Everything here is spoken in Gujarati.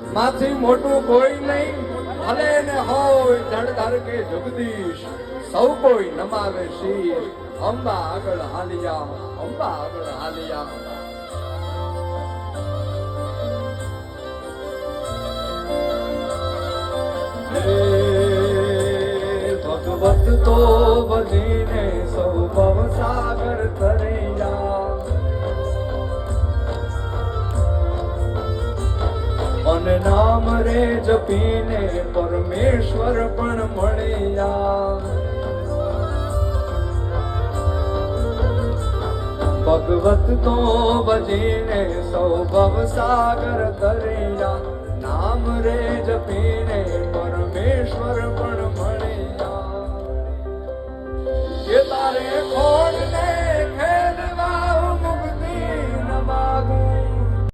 માથી મોટું કોઈ નહીં, ભલે ને હોય ધડધર કે જગદીશ, સૌ કોઈ નમાવે શીશ અંબા આગળ હાલિયા, અંબા આગળ હાલિયા. ભગવત તો બનીને અને નામ રે જપીને પરમેશ્વર પણ મળ્યા. ભગવત તો ભજીને સૌ ભવ સાગર તર્યા નામ રે જપીને પરમેશ્વર પણ મળ્યા. કે તારે ખો